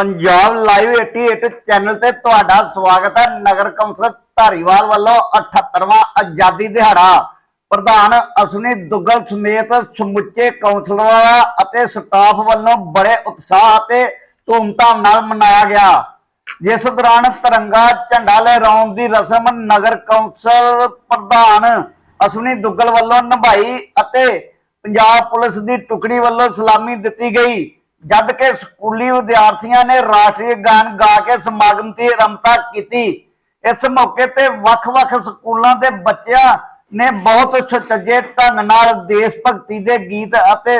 Punjab live 88 channel ਤੇ ਤੁਹਾਡਾ ਸਵਾਗਤ ਹੈ ਨਗਰ ਕੌਂਸਲ ਧਾਰੀਵਾਲ ਵੱਲੋਂ 78ਵਾਂ ਆਜ਼ਾਦੀ ਦਿਹਾੜਾ। ਪ੍ਰਧਾਨ ਅਸਨੀ ਦੁੱਗਲ ਸਮੇਤ ਸਮੁੱਚੇ ਕੌਂਸਲਰਾਂ ਅਤੇ ਸਟਾਫ ਵੱਲੋਂ ਬੜੇ ਉਤਸ਼ਾਹ ਅਤੇ ਧੂਮਧਾਮ ਨਾਲ ਮਨਾਇਆ ਗਿਆ। ਜਿਸ ਦੌਰਾਨ ਤਿਰੰਗਾ ਝੰਡਾ ਲਹਿਰਾਉਣ ਦੀ ਰਸਮ ਨਗਰ ਕੌਂਸਲ ਪ੍ਰਧਾਨ ਅਸਵਨੀ ਦੁੱਗਲ ਵੱਲੋਂ ਨਿਭਾਈ ਅਤੇ ਪੰਜਾਬ ਪੁਲਿਸ ਦੀ ਟੁਕੜੀ ਵੱਲੋਂ ਸਲਾਮੀ ਦਿੱਤੀ ਗਈ। ਜਦ ਕਿ ਸਕੂਲੀ ਵਿਦਿਆਰਥੀਆਂ ਨੇ ਰਾਸ਼ਟਰੀ ਗਾਨ ਗਾ ਕੇ ਸਮਾਗਮ ਦੀ ਰਮਤਾ ਕੀਤੀ। ਇਸ ਮੌਕੇ ਤੇ ਵੱਖ-ਵੱਖ ਸਕੂਲਾਂ ਦੇ ਬੱਚਿਆਂ ਨੇ ਬਹੁਤ ਸੁਚੱਜੇ ਢੰਗ ਨਾਲ ਦੇਸ਼ ਭਗਤੀ ਦੇ ਗੀਤ ਅਤੇ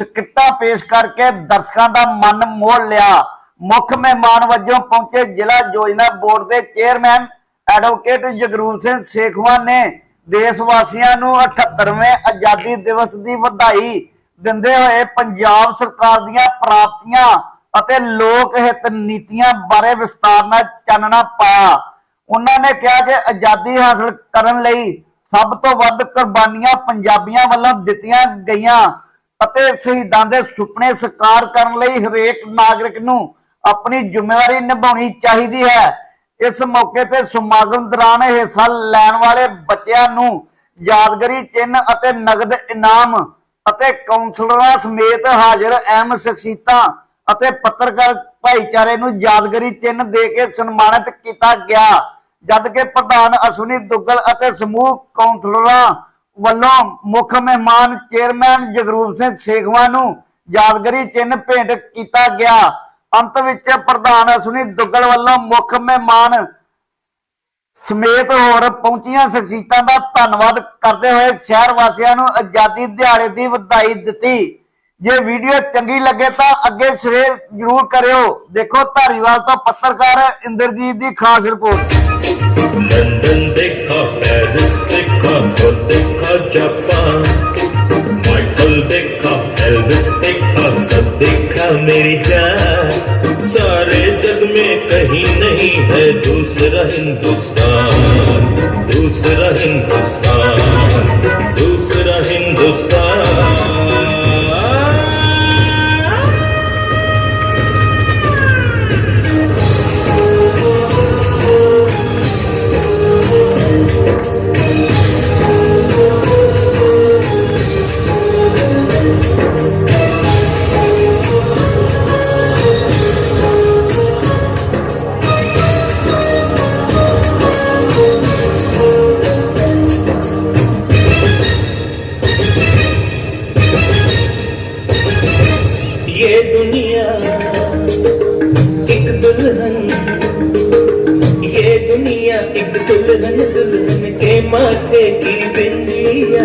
ਸਕਿੱਟਾਂ ਪੇਸ਼ ਕਰਕੇ ਦਰਸ਼ਕਾਂ ਦਾ ਮਨ ਮੋਹ ਲਿਆ। ਮੁੱਖ ਮਹਿਮਾਨ ਵਜੋਂ ਪਹੁੰਚੇ ਜ਼ਿਲ੍ਹਾ ਯੋਜਨਾ ਬੋਰਡ ਦੇ ਚੇਅਰਮੈਨ ਐਡਵੋਕੇਟ ਜਗਰੂਪ ਸਿੰਘ ਸੇਖਵਾ ਨੇ ਦੇਸ਼ ਵਾਸੀਆਂ ਨੂੰ 78ਵੇਂ ਆਜ਼ਾਦੀ ਦਿਵਸ ਦੀ ਵਧਾਈ ਦਿੰਦੇ ਹੋਏ ਪੰਜਾਬ ਸਰਕਾਰ ਦੀਆਂ ਪ੍ਰਾਪਤੀਆਂ ਅਤੇ ਲੋਕ ਹਿੱਤ ਨੀਤੀਆਂ ਬਾਰੇ ਵਿਸਤਾਰ ਨਾਲ ਚਾਨਣਾ ਪਾਇਆ। ਉਹਨਾਂ ਨੇ ਕਿਹਾ ਕਿ ਆਜ਼ਾਦੀ ਹਾਸਲ ਕਰਨ ਲਈ ਸਭ ਤੋਂ ਵੱਧ ਕੁਰਬਾਨੀਆਂ ਪੰਜਾਬੀਆਂ ਵੱਲੋਂ ਦਿੱਤੀਆਂ ਗਈਆਂ ਅਤੇ ਸ਼ਹੀਦਾਂ ਦੇ ਸੁਪਨੇ ਸਾਕਾਰ ਕਰਨ ਲਈ ਹਰੇਕ ਨਾਗਰਿਕ ਨੂੰ ਆਪਣੀ ਜ਼ਿੰਮੇਵਾਰੀ ਨਿਭਾਉਣੀ ਚਾਹੀਦੀ ਹੈ। ਇਸ ਮੌਕੇ ਤੇ ਸਮਾਗਮ ਦੌਰਾਨ ਹਿੱਸਾ ਲੈਣ ਵਾਲੇ ਬੱਚਿਆਂ ਨੂੰ ਯਾਦਗਾਰੀ ਚਿੰਨ੍ਹ ਅਤੇ ਨਗਦ ਇਨਾਮ ਅਤੇ ਕਾਉਂਸਲਰਾਂ ਸਮੇਤ ਹਾਜ਼ਰ ਅਹਿਮ ਸ਼ਖਸੀਅਤਾਂ ਅਤੇ ਪੱਤਰਕਾਰ ਭਾਈਚਾਰੇ ਨੂੰ ਯਾਦਗਾਰੀ ਚਿੰਨ੍ਹ ਦੇ ਕੇ ਸਨਮਾਨਿਤ ਕੀਤਾ ਗਿਆ, ਜਦ ਪ੍ਰਧਾਨ ਅਸ਼ਵਨੀ ਦੁੱਗਲ ਅਤੇ ਸਮੂਹ ਕਾਉਂਸਲਰਾਂ ਵੱਲੋਂ ਮੁੱਖ ਮਹਿਮਾਨ ਚੇਅਰਮੈਨ ਜਗਰੂਪ ਸਿੰਘ ਸੇਖਵਾ ਨੂੰ ਯਾਦਗਾਰੀ ਚਿੰਨ੍ਹ ਭੇਟ ਕੀਤਾ ਗਿਆ। ਅੰਤ ਵਿੱਚ ਪ੍ਰਧਾਨ ਅਸ਼ਵਨੀ ਦੁੱਗਲ ਵੱਲੋਂ ਮੁੱਖ ਮਹਿਮਾਨ ਸਮੇਤ ਹੋਰ ਪਹੁੰਚੀਆਂ ਸ਼ਖਸੀਅਤਾਂ ਦਾ ਧੰਨਵਾਦ ਕਰਦੇ ਹੋਏ ਸ਼ਹਿਰ ਵਾਸੀਆਂ ਨੂੰ ਆਜ਼ਾਦੀ ਦਿਹਾੜੇ ਦੀ ਵਧਾਈ ਦਿੱਤੀ। ਜੇ ਵੀਡੀਓ ਚੰਗੀ ਲੱਗੇ ਤਾਂ ਅੱਗੇ ਸ਼ੇਅਰ ਜ਼ਰੂਰ ਕਰਿਓ। ਦੇਖੋ ਧਾਰੀਵਾਲ ਤੋਂ ਪੱਤਰਕਾਰ ਇੰਦਰਜੀਤ ਦੀ ਖਾਸ ਰਿਪੋਰਟ। सब देखा मेरी जान सारे जग में कहीं नहीं है दूसरा हिंदुस्तान दूसरा हिंदुस्तान की बिंदिया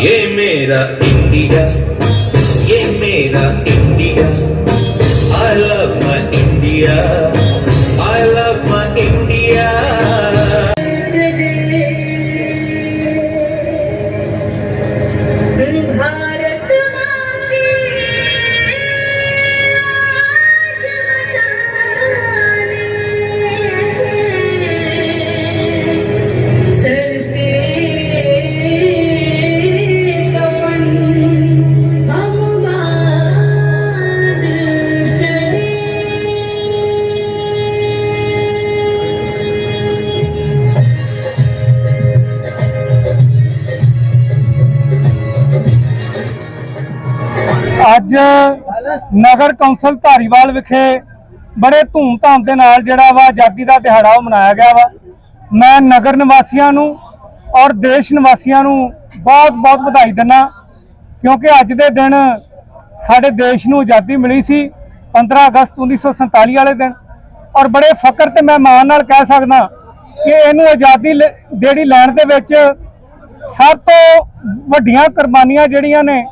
ये मेरा इंडिया ये मेरा India I love my India ਅੱਜ ਨਗਰ ਕੌਂਸਲ ਧਾਰੀਵਾਲ ਵਿਖੇ ਬੜੇ ਧੂਮ-ਧਾਮ ਦੇ ਨਾਲ ਜਿਹੜਾ ਵਾ ਆਜ਼ਾਦੀ ਦਾ ਦਿਹਾੜਾ ਉਹ ਮਨਾਇਆ ਗਿਆ ਵਾ। ਮੈਂ ਨਗਰ ਨਿਵਾਸੀਆਂ ਨੂੰ ਔਰ ਦੇਸ਼ ਨਿਵਾਸੀਆਂ ਨੂੰ ਬਹੁਤ-ਬਹੁਤ ਵਧਾਈ ਦਿੰਦਾ ਕਿਉਂਕਿ ਅੱਜ ਦੇ ਦਿਨ ਸਾਡੇ ਦੇਸ਼ ਨੂੰ ਆਜ਼ਾਦੀ ਮਿਲੀ ਸੀ 15 ਅਗਸਤ 1947 ਵਾਲੇ ਦਿਨ। ਔਰ ਬੜੇ ਫਕਰ ਤੇ ਮੈਂ ਮਾਣ ਨਾਲ ਕਹਿ ਸਕਦਾ ਕਿ ਇਹਨੂੰ ਆਜ਼ਾਦੀ ਲ- ਜਿਹੜੀ ਲੈਣ ਦੇ ਵਿੱਚ ਸਭ ਤੋਂ ਵੱਡੀਆਂ ਕੁਰਬਾਨੀਆਂ ਜਿਹੜੀਆਂ ਨੇ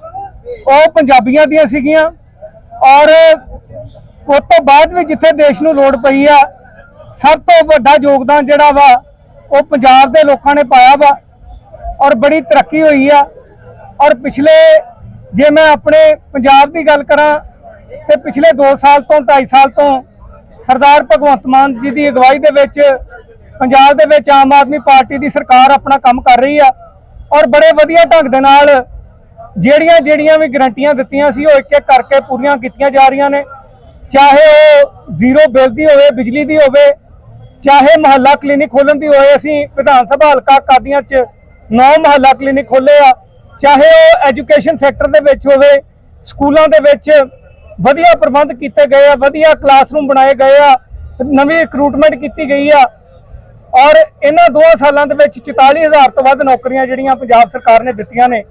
ਉਹ ਪੰਜਾਬੀਆਂ ਦੀਆਂ ਸੀਗੀਆਂ ਔਰ ਉਸ ਤੋਂ ਬਾਅਦ ਵੀ ਜਿੱਥੇ ਦੇਸ਼ ਨੂੰ ਲੋੜ ਪਈ ਆ, ਸਭ ਤੋਂ ਵੱਡਾ ਯੋਗਦਾਨ ਜਿਹੜਾ ਵਾ, ਉਹ ਪੰਜਾਬ ਦੇ ਲੋਕਾਂ ਨੇ ਪਾਇਆ ਵਾ ਔਰ ਬੜੀ ਤਰੱਕੀ ਹੋਈ ਆ। ਔਰ ਪਿਛਲੇ ਜੇ ਮੈਂ ਆਪਣੇ ਪੰਜਾਬ ਦੀ ਗੱਲ ਕਰਾਂ, ਤੇ ਪਿਛਲੇ 2 ਸਾਲ ਤੋਂ 2.5 ਸਾਲ ਤੋਂ ਸਰਦਾਰ ਭਗਵੰਤ ਮਾਨ ਜੀ ਦੀ ਅਗਵਾਈ ਦੇ ਵਿੱਚ, ਪੰਜਾਬ ਦੇ ਵਿੱਚ ਆਮ ਆਦਮੀ ਪਾਰਟੀ ਦੀ ਸਰਕਾਰ ਆਪਣਾ ਕੰਮ ਕਰ ਰਹੀ ਆ ਔਰ ਬੜੇ ਵਧੀਆ ਢੰਗ ਦੇ ਨਾਲ ਜਿਹੜੀਆਂ ਜਿਹੜੀਆਂ ਵੀ ਗਰੰਟੀਆਂ ਦਿੱਤੀਆਂ ਸੀ, ਉਹ ਇੱਕ ਇੱਕ ਕਰਕੇ ਪੂਰੀਆਂ ਕੀਤੀਆਂ ਜਾ ਰਹੀਆਂ ਨੇ। ਚਾਹੇ ਉਹ ਜ਼ੀਰੋ ਬਿੱਲ ਦੀ ਹੋਵੇ, ਬਿਜਲੀ ਦੀ ਹੋਵੇ, ਚਾਹੇ ਮਹੱਲਾ ਕਲੀਨਿਕ ਖੋਲਣ ਦੀ ਹੋਵੇ ਅਸੀਂ ਵਿਧਾਨ ਸਭਾ ਹਲਕਾ ਕਾਦੀਆਂ 'ਚ ਨੌ ਮਹੱਲਾ ਕਲੀਨਿਕ ਖੋਲੇ ਆ। ਚਾਹੇ ਉਹ ਐਜੂਕੇਸ਼ਨ ਸੈਕਟਰ ਦੇ ਵਿੱਚ ਹੋਵੇ, ਸਕੂਲਾਂ ਦੇ ਵਿੱਚ ਵਧੀਆ ਪ੍ਰਬੰਧ ਕੀਤੇ ਗਏ ਆ, ਵਧੀਆ ਕਲਾਸਰੂਮ ਬਣਾਏ ਗਏ ਆ, ਨਵੀਂ ਰਿਕਰੂਟਮੈਂਟ ਕੀਤੀ ਗਈ ਆ। ਔਰ ਇਹਨਾਂ ਦੋਹਾਂ ਸਾਲਾਂ ਦੇ ਵਿੱਚ 44000 ਤੋਂ ਵੱਧ ਨੌਕਰੀਆਂ ਜਿਹੜੀਆਂ ਪੰਜਾਬ ਸਰਕਾਰ ਨੇ ਦਿੱਤੀਆਂ ਨੇ।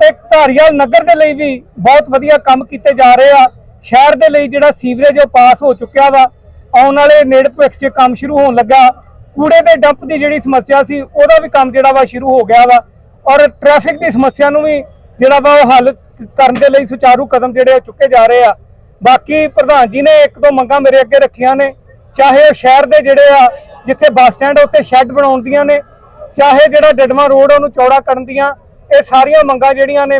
ਤੇ ਧਾਰੀਵਾਲ ਨਗਰ ਦੇ ਲਈ ਵੀ ਬਹੁਤ ਵਧੀਆ ਕੰਮ ਕੀਤੇ ਜਾ ਰਹੇ ਆ। ਸ਼ਹਿਰ ਦੇ ਲਈ ਜਿਹੜਾ ਸੀਵਰੇਜ ਉਹ ਪਾਸ ਹੋ ਚੁੱਕਿਆ ਵਾ। ਆਉਣ ਵਾਲੇ ਨੇੜੇ ਭਵਿੱਖ 'ਚ ਕੰਮ ਸ਼ੁਰੂ ਹੋਣ ਲੱਗਾ। ਕੂੜੇ ਦੇ ਡੰਪ ਦੀ ਜਿਹੜੀ ਸਮੱਸਿਆ ਸੀ, ਉਹਦਾ ਵੀ ਕੰਮ ਜਿਹੜਾ ਵਾ ਸ਼ੁਰੂ ਹੋ ਗਿਆ ਵਾ। ਔਰ ਟ੍ਰੈਫਿਕ ਦੀ ਸਮੱਸਿਆ ਨੂੰ ਵੀ ਜਿਹੜਾ ਵਾ ਉਹ ਹੱਲ ਕਰਨ ਦੇ ਲਈ ਸੁਚਾਰੂ ਕਦਮ ਜਿਹੜੇ ਆ ਚੁੱਕੇ ਜਾ ਰਹੇ ਆ। ਬਾਕੀ ਪ੍ਰਧਾਨ ਜੀ ਨੇ ਇੱਕ ਦੋ ਮੰਗਾਂ ਮੇਰੇ ਅੱਗੇ ਰੱਖੀਆਂ ਨੇ। ਚਾਹੇ ਉਹ ਸ਼ਹਿਰ ਦੇ ਜਿਹੜੇ ਆ, ਜਿੱਥੇ ਬੱਸ ਸਟੈਂਡ ਉੱਤੇ ਸ਼ੈੱਡ ਬਣਾਉਣ ਦੀਆਂ ਨੇ। ਚਾਹੇ ਜਿਹੜਾ ਡਡਮਾ ਰੋਡ ਉਹਨੂੰ ਚੌੜਾ ਕਰਨ ਦੀਆਂ। ਇਹ ਸਾਰੀਆਂ ਮੰਗਾਂ ਜਿਹੜੀਆਂ ਨੇ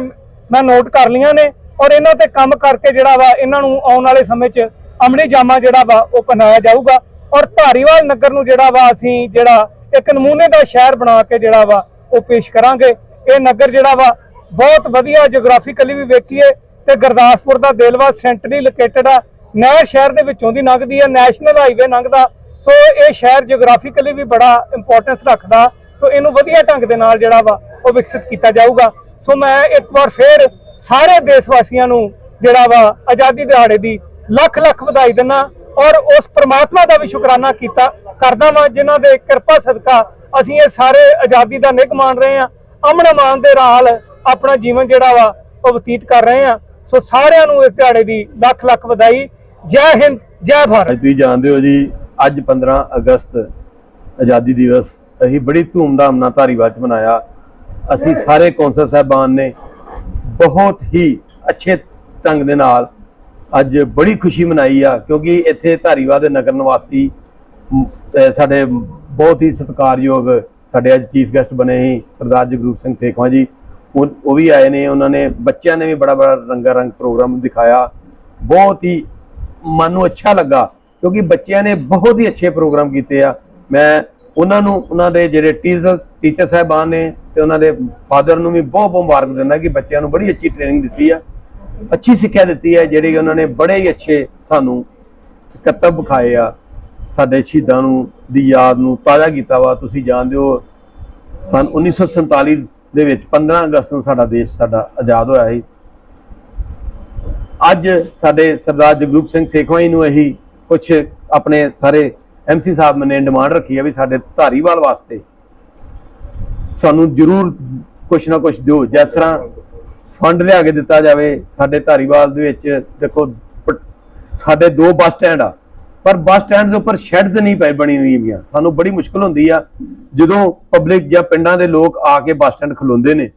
ਮੈਂ ਨੋਟ ਕਰ ਲਈਆਂ ਨੇ ਔਰ ਇਹਨਾਂ ਤੇ ਕੰਮ ਕਰਕੇ ਜਿਹੜਾ ਵਾ ਇਹਨਾਂ ਨੂੰ ਆਉਣ ਵਾਲੇ ਸਮੇਂ 'ਚ ਅਮਲੀ ਜਾਮਾ ਜਿਹੜਾ ਵਾ ਉਹ ਬਣਾਇਆ ਜਾਊਗਾ। ਔਰ ਧਾਰੀਵਾਲ ਨਗਰ ਨੂੰ ਜਿਹੜਾ ਵਾ ਅਸੀਂ ਜਿਹੜਾ ਇੱਕ ਨਮੂਨੇ ਦਾ ਸ਼ਹਿਰ ਬਣਾ ਕੇ ਜਿਹੜਾ ਵਾ ਉਹ ਪੇਸ਼ ਕਰਾਂਗੇ। ਇਹ ਨਗਰ ਜਿਹੜਾ ਵਾ ਬਹੁਤ ਵਧੀਆ ਜਿਓਗ੍ਰਾਫੀਕਲੀ ਵੀ ਵੇਖੀਏ ਤੇ ਗੁਰਦਾਸਪੁਰ ਦਾ ਦਿਲ ਵਾ ਸੈਂਟਰਲੀ ਲੋਕੇਟਡ ਆ। ਨਹਿਰ ਸ਼ਹਿਰ ਦੇ ਵਿੱਚੋਂ ਦੀ ਲੰਘਦੀ ਹੈ ਨੈਸ਼ਨਲ ਹਾਈਵੇ ਲੰਘਦਾ। ਸੋ ਇਹ ਸ਼ਹਿਰ ਜਿਓਗ੍ਰਾਫੀਕਲੀ ਵੀ ਬੜਾ ਇੰਪੋਰਟੈਂਸ ਰੱਖਦਾ। ਸੋ ਇਹਨੂੰ ਵਧੀਆ ਢੰਗ ਦੇ ਨਾਲ ਜਿਹੜਾ ਵਾ ਉਹ ਵਿਕਸਿਤ ਕੀਤਾ ਜਾਊਗਾ। ਸੋ ਮੈਂ ਇੱਕ ਵਾਰ ਫੇਰ ਸਾਰੇ ਦੇਸ਼ ਵਾਸੀਆਂ ਨੂੰ ਜਿਹੜਾ ਵਾ ਆਜ਼ਾਦੀ ਦਿਹਾੜੇ ਦੀ ਲੱਖ ਲੱਖ ਵਧਾਈ ਦਿੰਦਾ ਔਰ ਉਸ ਪ੍ਰਮਾਤਮਾ ਦਾ ਵੀ ਸ਼ੁਕਰਾਨਾ ਕੀਤਾ। ਕਰਦਾ ਵਾਂ ਜਿਨ੍ਹਾਂ ਦੇ ਕਿਰਪਾ ਸਦਕਾ ਅਸੀਂ ਇਹ ਸਾਰੇ ਆਜ਼ਾਦੀ ਦਾ ਨਿੱਘ ਮਾਣ ਰਹੇ ਹਾਂ। ਅਮਨ ਅਮਾਨ ਦੇ ਨਾਲ ਆਪਣਾ ਜੀਵਨ ਜਿਹੜਾ ਵਾ ਉਹ ਬਤੀਤ ਕਰ ਰਹੇ ਹਾਂ। ਸੋ ਸਾਰਿਆਂ ਨੂੰ ਇਸ ਦਿਹਾੜੇ ਦੀ ਲੱਖ ਲੱਖ ਵਧਾਈ। ਜੈ ਹਿੰਦ, ਜੈ ਭਾਰਤ। ਤੁਸੀਂ ਜਾਣਦੇ ਹੋ ਜੀ, ਅੱਜ 15 ਅਗਸਤ ਆਜ਼ਾਦੀ ਦਿਵਸ ਅਸੀਂ ਬੜੀ ਧੂਮਧਾਮ ਨਾਲ ਧਾਰੀਵਾਲ ਚ ਮਨਾਇਆ। ਅਸੀਂ ਸਾਰੇ ਕੌਂਸਲ ਸਾਹਿਬਾਨ ਨੇ ਬਹੁਤ ਹੀ ਅੱਛੇ ਢੰਗ ਦੇ ਨਾਲ ਅੱਜ ਬੜੀ ਖੁਸ਼ੀ ਮਨਾਈ ਆ, ਕਿਉਂਕਿ ਇੱਥੇ ਧਾਰੀਵਾਲ ਦੇ ਨਗਰ ਨਿਵਾਸੀ ਸਾਡੇ ਬਹੁਤ ਹੀ ਸਤਿਕਾਰਯੋਗ ਸਾਡੇ ਅੱਜ ਚੀਫ ਗੈਸਟ ਬਣੇ ਸੀ, ਸਰਦਾਰ ਜਗਰੂਪ ਸਿੰਘ ਸੇਖਵਾਂ ਜੀ। ਉਹ ਉਹ ਵੀ ਆਏ ਨੇ, ਉਹਨਾਂ ਨੇ ਬੱਚਿਆਂ ਨੇ ਵੀ ਬੜਾ ਬੜਾ ਰੰਗਾ ਰੰਗ ਪ੍ਰੋਗਰਾਮ ਦਿਖਾਇਆ। ਬਹੁਤ ਹੀ ਮਨ ਨੂੰ ਅੱਛਾ ਲੱਗਾ, ਕਿਉਂਕਿ ਬੱਚਿਆਂ ਨੇ ਬਹੁਤ ਹੀ ਅੱਛੇ ਪ੍ਰੋਗਰਾਮ ਕੀਤੇ ਆ। ਮੈਂ ਉਹਨਾਂ ਨੂੰ, ਉਹਨਾਂ ਦੇ ਜਿਹੜੇ ਟੀਚਰ ਟੀਚਰ ਸਾਹਿਬਾਨ ਨੇ ਤੇ ਉਹਨਾਂ ਦੇ ਫਾਦਰ ਨੂੰ ਵੀ ਬਹੁਤ ਬਹੁਤ ਮੁਬਾਰਕ ਦਿੰਦਾ ਕਿ ਬੱਚਿਆਂ ਨੂੰ ਬੜੀ ਅੱਛੀ ਟ੍ਰੇਨਿੰਗ ਦਿੱਤੀ ਆ। ਅੱਛੀ ਸਿੱਖਿਆ ਦਿੱਤੀ ਹੈ ਜਿਹੜੀ ਉਹਨਾਂ ਨੇ ਬੜੇ ਹੀ ਅੱਛੇ ਸਾਨੂੰ ਕਰਤੱਵ ਵਿਖਾਏ ਆ। ਸਾਡੇ ਸ਼ਹੀਦਾਂ ਨੂੰ, ਦੀ ਯਾਦ ਨੂੰ ਤਾਜ਼ਾ ਕੀਤਾ ਵਾ। ਤੁਸੀਂ ਜਾਣਦੇ ਹੋ, ਸਨ 1947 ਦੇ ਵਿੱਚ 15 ਅਗਸਤ ਨੂੰ ਸਾਡਾ ਦੇਸ਼, ਸਾਡਾ ਆਜ਼ਾਦ ਹੋਇਆ ਸੀ। ਅੱਜ ਸਾਡੇ ਸਰਦਾਰ ਜਗਰੂਪ ਸਿੰਘ ਸੇਖਵਾਈ ਨੂੰ ਇਹੀ ਕੁਝ ਆਪਣੇ ਸਾਰੇ ਐਮਸੀ ਸਾਹਿਬ ਨੇ ਡਿਮਾਂਡ ਰੱਖੀ ਹੈ ਵੀ ਸਾਡੇ ਧਾਰੀਵਾਲ ਵਾਸਤੇ ਸਾਨੂੰ ਜ਼ਰੂਰ ਕੁਛ ਨਾ ਕੁਛ ਦਿਓ, ਜਿਸ ਤਰ੍ਹਾਂ ਫੰਡ ਲਿਆ ਕੇ ਦਿੱਤਾ ਜਾਵੇ, ਸਾਡੇ ਧਾਰੀਵਾਲ ਦੇ ਵਿੱਚ ਦੇਖੋ ਸਾਡੇ ਦੋ ਬੱਸ ਸਟੈਂਡ ਆ, ਪਰ ਬੱਸ ਸਟੈਂਡ ਦੇ ਉੱਪਰ ਸ਼ੈਡਸ ਨਹੀਂ ਪਈ ਬਣੀ ਹੋਈਆਂ ਸਾਨੂੰ ਬੜੀ ਮੁਸ਼ਕਲ ਹੁੰਦੀ ਆ, ਜਦੋਂ ਪਬਲਿਕ ਜਾਂ ਪਿੰਡਾਂ ਦੇ ਲੋਕ ਆ ਕੇ ਬੱਸ ਸਟੈਂਡ ਖਲੋਂਦੇ ਨੇ,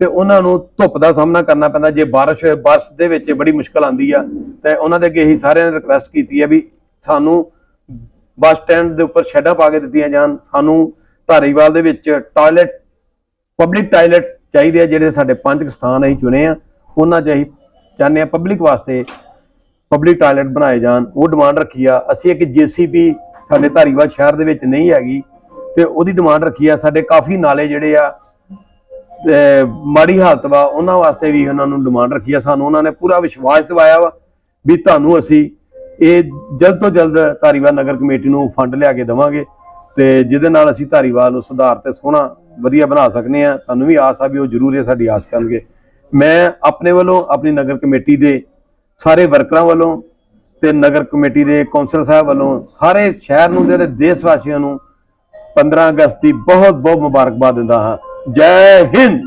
ਤੇ ਉਹਨਾਂ ਨੂੰ ਧੁੱਪ ਦਾ ਸਾਹਮਣਾ ਕਰਨਾ ਪੈਂਦਾ, ਜੇ ਬਾਰਿਸ਼ ਹੋਏ, ਬੱਸ ਦੇ ਵਿੱਚ ਬੜੀ ਮੁਸ਼ਕਲ ਆਂਦੀ ਆ, ਤੇ ਉਹਨਾਂ ਦੇ ਅੱਗੇ ਹੀ ਸਾਰਿਆਂ ਨੇ ਰਿਕੁਐਸਟ ਕੀਤੀ ਹੈ ਵੀ ਸਾਨੂੰ ਬੱਸ ਸਟੈਂਡ ਦੇ ਉੱਪਰ ਸ਼ੈਡਾਂ ਪਾ ਕੇ ਦਿੱਤੀਆਂ ਜਾਣ। ਸਾਨੂੰ ਧਾਰੀਵਾਲ ਦੇ ਵਿੱਚ ਟਾਇਲਟ, ਪਬਲਿਕ ਟਾਇਲਟ ਚਾਹੀਦੇ ਆ, ਜਿਹੜੇ ਸਾਡੇ ਪੰਜ ਸਥਾਨ ਅਸੀਂ ਚੁਣੇ ਆ। ਉਹਨਾਂ 'ਚ ਅਸੀਂ ਚਾਹੁੰਦੇ ਆ ਪਬਲਿਕ ਵਾਸਤੇ ਪਬਲਿਕ ਟਾਇਲਟ ਬਣਾਏ ਜਾਣ। ਉਹ ਡਿਮਾਂਡ ਰੱਖੀ ਆ। ਅਸੀਂ ਇੱਕ ਜੀਸੀਬੀ ਸਾਡੇ ਧਾਰੀਵਾਲ ਸ਼ਹਿਰ ਦੇ ਵਿੱਚ ਨਹੀਂ ਹੈਗੀ ਤੇ ਉਹਦੀ ਡਿਮਾਂਡ ਰੱਖੀ ਆ। ਸਾਡੇ ਕਾਫੀ ਨਾਲੇ ਜਿਹੜੇ ਆ ਮਾੜੀ ਹਾਲਤ ਵਾ, ਉਹਨਾਂ ਵਾਸਤੇ ਵੀ ਉਹਨਾਂ ਨੂੰ ਡਿਮਾਂਡ ਰੱਖੀ ਆ। ਸਾਨੂੰ ਉਹਨਾਂ ਨੇ ਪੂਰਾ ਵਿਸ਼ਵਾਸ ਦਿਵਾਇਆ ਵਾ ਵੀ ਤੁਹਾਨੂੰ ਅਸੀਂ ਇਹ ਜਲਦ ਤੋਂ ਜਲਦ ਧਾਰੀਵਾਲ ਨਗਰ ਕਮੇਟੀ ਨੂੰ ਫੰਡ ਲਿਆ ਕੇ ਦੇਵਾਂਗੇ ਤੇ ਜਿਹਦੇ ਨਾਲ ਅਸੀਂ ਧਾਰੀਵਾਲ ਨੂੰ ਸੁਧਾਰ ਤੇ ਸੋਹਣਾ ਵਧੀਆ ਬਣਾ ਸਕਨੇ ਆ। ਸਾਨੂੰ ਵੀ ਆਸ ਆ ਵੀ ਉਹ ਜ਼ਰੂਰ ਇਹ ਸਾਡੀ ਆਸ ਕਰਨਗੇ। ਮੈਂ ਆਪਣੇ ਵੱਲੋਂ ਆਪਣੀ ਨਗਰ ਕਮੇਟੀ ਦੇ ਸਾਰੇ ਵਰਕਰਾਂ ਵੱਲੋਂ ਤੇ ਨਗਰ ਕਮੇਟੀ ਦੇ ਕੌਂਸਲ ਸਾਹਿਬ ਵੱਲੋਂ ਸਾਰੇ ਸ਼ਹਿਰ ਨੂੰ ਤੇ ਦੇਸ਼ ਵਾਸੀਆਂ ਨੂੰ 15 ਅਗਸਤ ਦੀ ਬਹੁਤ ਬਹੁਤ ਮੁਬਾਰਕਬਾਦ ਦਿੰਦਾ ਹਾਂ। ਜੈ ਹਿੰਦ!